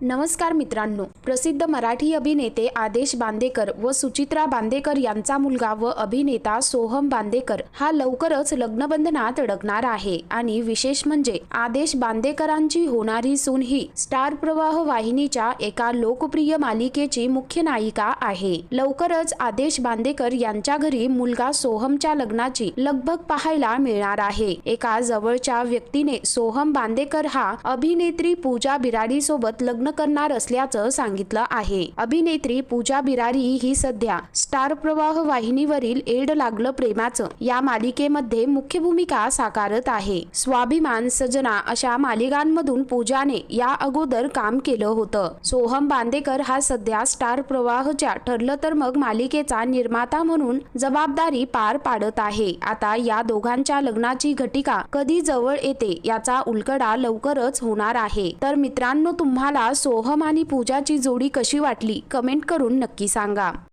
नमस्कार मित्रांनो. प्रसिद्ध मराठी अभिनेते आदेश बांदेकर व सुचित्रा बांदेकर यांचा मुलगा व अभिनेता सोहम बांदेकर हा लवकरच लग्नबंधनात अडकणार आहे आणि विशेष म्हणजे आदेश बांदेकरांची होणारी सून ही स्टार प्रवाह वाहिनीच्या एका लोकप्रिय मालिकेची मुख्य नायिका आहे. लवकरच आदेश बांदेकर यांच्या घरी मुलगा सोहमच्या लग्नाची लगभग पाहायला मिळणार आहे. एका जवळच्या व्यक्तीने सोहम बांदेकर हा अभिनेत्री पूजा बिराडी सोबत लग्न करणार असल्याचं सांगितलं आहे. अभिनेत्री पूजा बिरारी ही सध्या स्टार प्रवाह वाहिनीवरील एड लागलं प्रेमाचं या मालिकेमध्ये मुख्य भूमिका साकारत आहे. स्वाभिमान सजना अशा मालिकांमधून पूजाने या अगोदर काम केलं होतं. सोहम बांदेकर हा सध्या स्टार प्रवाहच्या ठरलं तर मग मालिकेचा निर्माता म्हणून जबाबदारी पार पाडत आहे. आता या दोघांच्या लग्नाची घटिका कधी जवळ येते याचा उलकडा लवकरच होणार आहे. तर मित्रांनो तुम्हाला सोहम आणि पूजाची जोडी कशी वाटली? कमेंट करून नक्की सांगा.